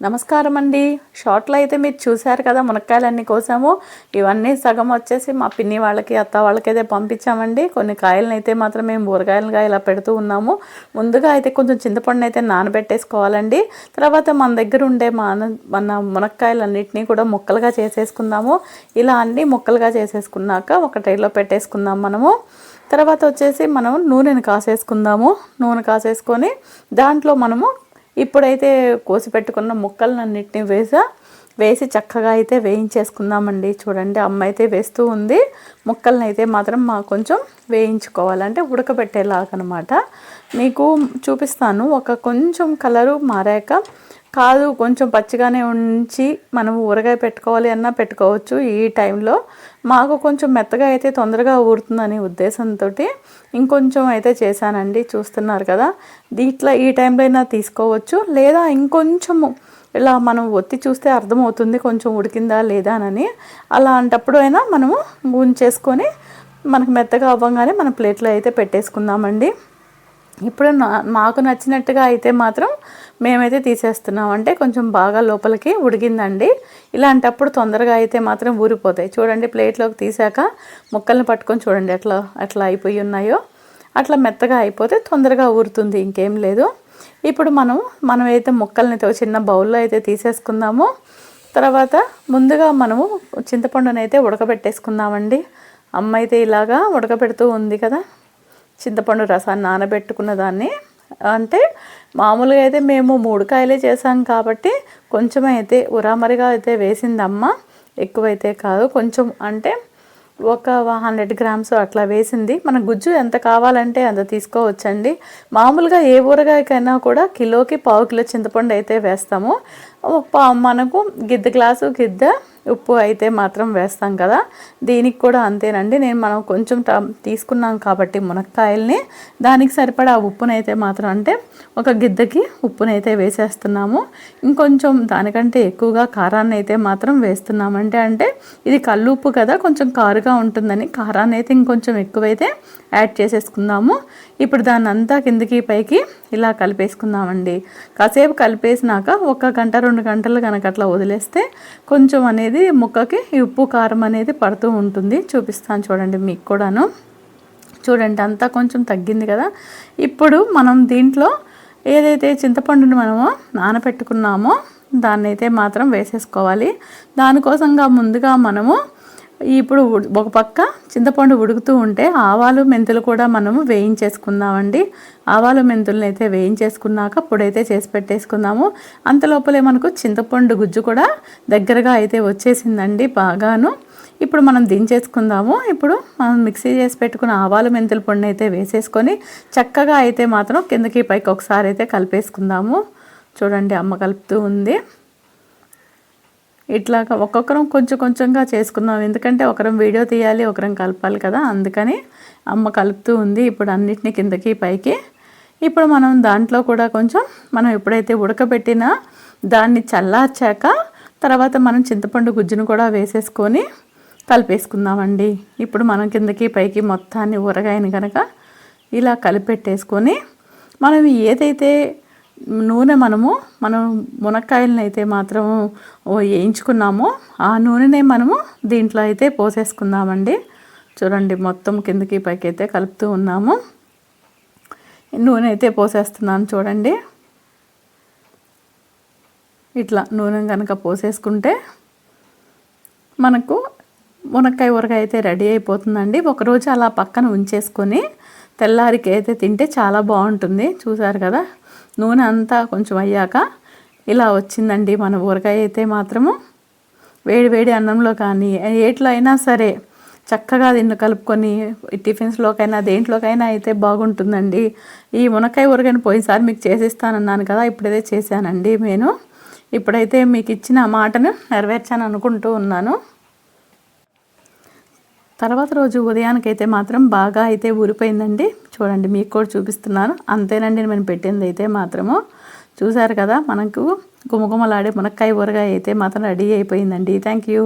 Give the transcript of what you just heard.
నమస్కారం అండి షార్ట్లో అయితే మీరు చూశారు కదా మునక్కాయలన్నీ కోసాము. ఇవన్నీ సగం వచ్చేసి మా పిన్ని వాళ్ళకి అత్త వాళ్ళకి అయితే పంపించామండి. కొన్ని కాయలను అయితే మాత్రం మేము ఊరగాయలుగా ఇలా పెడుతూ ఉన్నాము. ముందుగా అయితే కొంచెం చింతపండు అయితే నానబెట్టేసుకోవాలండి. తర్వాత మన దగ్గర ఉండే మన మన మునక్కాయలన్నింటినీ కూడా ముక్కలుగా చేసేసుకుందాము. ఇలా అన్నీ ముక్కలుగా చేసేసుకున్నాక ఒక ట్రైలో పెట్టేసుకుందాం మనము. తర్వాత వచ్చేసి మనం నూనెను కాసేసుకుందాము. నూనె కాసేసుకొని దాంట్లో మనము ఇప్పుడైతే కోసి పెట్టుకున్న ముక్కలన్నిటిని వేసా. వేసి చక్కగా అయితే వేయించేసుకుందామండి. చూడండి అమ్మ అయితే వేస్తూ ఉంది. ముక్కల్ని అయితే మాత్రం మా కొంచెం వేయించుకోవాలంటే ఉడకబెట్టేలాగనమాట. మీకు చూపిస్తాను ఒక కొంచెం కలరు మారాక కాదు కొంచెం పచ్చిగానే ఉంచి మనం ఊరగాయ పెట్టుకోవాలి అన్నా పెట్టుకోవచ్చు ఈ టైంలో. మాకు కొంచెం మెత్తగా అయితే తొందరగా ఊరుతుందని ఉద్దేశంతో ఇంకొంచెం అయితే చేశానండి చూస్తున్నారు కదా. దీంట్లో ఈ టైంలో అయినా తీసుకోవచ్చు. లేదా ఇంకొంచెము ఇలా మనం ఒత్తి చూస్తే అర్థమవుతుంది కొంచెం ఉడికిందా లేదా అని. అలాంటప్పుడు అయినా మనము గుంచేసుకొని మనకు మెత్తగా అవ్వగానే మన ప్లేట్లో అయితే పెట్టేసుకుందామండి. ఇప్పుడు నా మాకు నచ్చినట్టుగా అయితే మాత్రం మేమైతే తీసేస్తున్నాం. అంటే కొంచెం బాగా లోపలికి ఉడిగిందండి ఇలాంటప్పుడు తొందరగా అయితే మాత్రం ఊరిపోతాయి. చూడండి ప్లేట్లోకి తీసాక ముక్కల్ని పట్టుకొని చూడండి ఎట్లా అట్లా అయిపోయి ఉన్నాయో. అట్లా మెత్తగా అయిపోతే తొందరగా ఊరుతుంది ఇంకేం లేదు. ఇప్పుడు మనం మనం అయితే ముక్కల్ని చిన్న బౌల్లో అయితే తీసేసుకుందాము తర్వాత ముందుగా మనము చింతపండునైతే ఉడకబెట్టేసుకుందామండి. అమ్మ అయితే ఇలాగా ఉడకబెడుతూ ఉంది కదా. చింతపండు రసాన్ని నానబెట్టుకున్న దాన్ని. అంటే మామూలుగా అయితే మేము మూడు కాయలే చేసాం కాబట్టి కొంచెం అయితే ఉరామరిగా అయితే వేసిందమ్మ. ఎక్కువైతే కాదు. కొంచెం అంటే ఒక హండ్రెడ్ గ్రామ్స్ అట్లా వేసింది. మన గుజ్జు ఎంత కావాలంటే అంత తీసుకోవచ్చండి. మామూలుగా ఏ ఊరగాయకైనా కూడా కిలోకి పావు కిలో చింతపండు అయితే వేస్తాము. మనకు గిద్ద గ్లాసు గిద్ద ఉప్పు అయితే మాత్రం వేస్తాం కదా. దీనికి కూడా అంతేనండి. నేను మనం కొంచెం తీసుకున్నాం కాబట్టి మునక్కాయల్ని. దానికి సరిపడా ఉప్పునైతే మాత్రం అంటే ఒక గిద్దకి ఉప్పునైతే వేసేస్తున్నాము. ఇంకొంచెం దానికంటే ఎక్కువగా కారాన్ని అయితే మాత్రం వేస్తున్నామంటే అంటే ఇది కల్లుప్పు కదా కొంచెం కారుగా ఉంటుందని కారాన్ని అయితే ఇంకొంచెం ఎక్కువైతే యాడ్ చేసేసుకుందాము. ఇప్పుడు దాన్ని అంతా కిందికి పైకి ఇలా కలిపేసుకుందామండి. కాసేపు కలిపేసినాక ఒక గంట రెండు గంటలు కనుక అట్లా వదిలేస్తే కొంచెం అనేది ముక్కకి ఉప్పు కారం అనేది పడుతూ ఉంటుంది. చూపిస్తాను చూడండి మీకు కూడాను. చూడండి అంతా కొంచెం తగ్గింది కదా. ఇప్పుడు మనం దీంట్లో ఏదైతే చింతపండుని మనము నానబెట్టుకున్నామో దాన్నైతే మాత్రం వేసేసుకోవాలి. దానికోసంగా ముందుగా మనము ఇప్పుడు ఒక పక్క చింతపండు ఉడుకుతూ ఉంటే ఆవాలు మెంతులు కూడా మనము వేయించేసుకుందామండి. ఆవాలు మెంతులను అయితే వేయించేసుకున్నాక పొడైతే చేసి పెట్టేసుకుందాము. అంతలోపలే మనకు చింతపండు గుజ్జు కూడా దగ్గరగా అయితే వచ్చేసిందండి బాగాను. ఇప్పుడు మనం దించేసుకుందాము. ఇప్పుడు మనం మిక్సీ చేసి పెట్టుకున్న ఆవాలు మెంతుల పొడిని అయితే వేసేసుకొని చక్కగా అయితే మాత్రం కిందకి పైకి ఒకసారి అయితే కలిపేసుకుందాము. చూడండి అమ్మ కలుపుతూ ఉంది. ఇట్లాగా ఒక్కొక్కరం కొంచెం కొంచెంగా చేసుకున్నాం. ఎందుకంటే ఒకరం వీడియో తీయాలి ఒకరం కలపాలి కదా. అందుకని అమ్మ కలుపుతూ ఉంది ఇప్పుడు అన్నిటిని కిందకి పైకి. ఇప్పుడు మనం దాంట్లో కూడా కొంచెం మనం ఎప్పుడైతే ఉడకబెట్టినా దాన్ని చల్లార్చాక తర్వాత మనం చింతపండు గుజ్జును కూడా వేసేసుకొని కలిపేసుకుందామండి. ఇప్పుడు మనం కిందకి పైకి మొత్తాన్ని ఊరగాయని కనుక ఇలా కలిపెట్టేసుకొని మనం ఏదైతే నూనె మనము మనం మునక్కాయలను అయితే మాత్రం వేయించుకున్నామో. ఆ నూనెనే మనము దీంట్లో అయితే పోసేసుకుందామండి. చూడండి మొత్తం కిందకి పైకి అయితే కలుపుతూ ఉన్నాము. నూనె అయితే పోసేస్తున్నాను చూడండి. ఇట్లా నూనె కనుక పోసేసుకుంటే మనకు మునక్కాయ ఊరగాయ అయితే రెడీ అయిపోతుందండి. ఒకరోజు అలా పక్కన ఉంచేసుకొని తెల్లారికి అయితే తింటే చాలా బాగుంటుంది. చూసారు కదా? నూనె అంతా కొంచెం అయ్యాక ఇలా వచ్చిందండి మన ఊరగాయ అయితే మాత్రము. వేడి వేడి అన్నంలో కానీ ఏట్లో అయినా సరే చక్కగా దీన్ని కలుపుకొని టిఫిన్స్లోకైనా దేంట్లోకైనా అయితే బాగుంటుందండి. ఈ మునక్కాయ ఊరగాయని పోయినసారి మీకు చేసిస్తానన్నాను కదా ఇప్పుడైతే చేశానండి నేను. ఇప్పుడైతే మీకు ఇచ్చిన మాటను నెరవేర్చాను అనుకుంటూ ఉన్నాను. తర్వాత రోజు ఉదయానికైతే మాత్రం బాగా అయితే ఊరిపోయిందండి. చూడండి మీకు కూడా చూపిస్తున్నాను. అంతేనండి నేను పెట్టింది అయితే మాత్రము. చూసారు కదా మనకు గుమగుమలాడే మునక్కాయ ఊరగాయ అయితే మాత్రం రెడీ అయిపోయిందండి. Thank you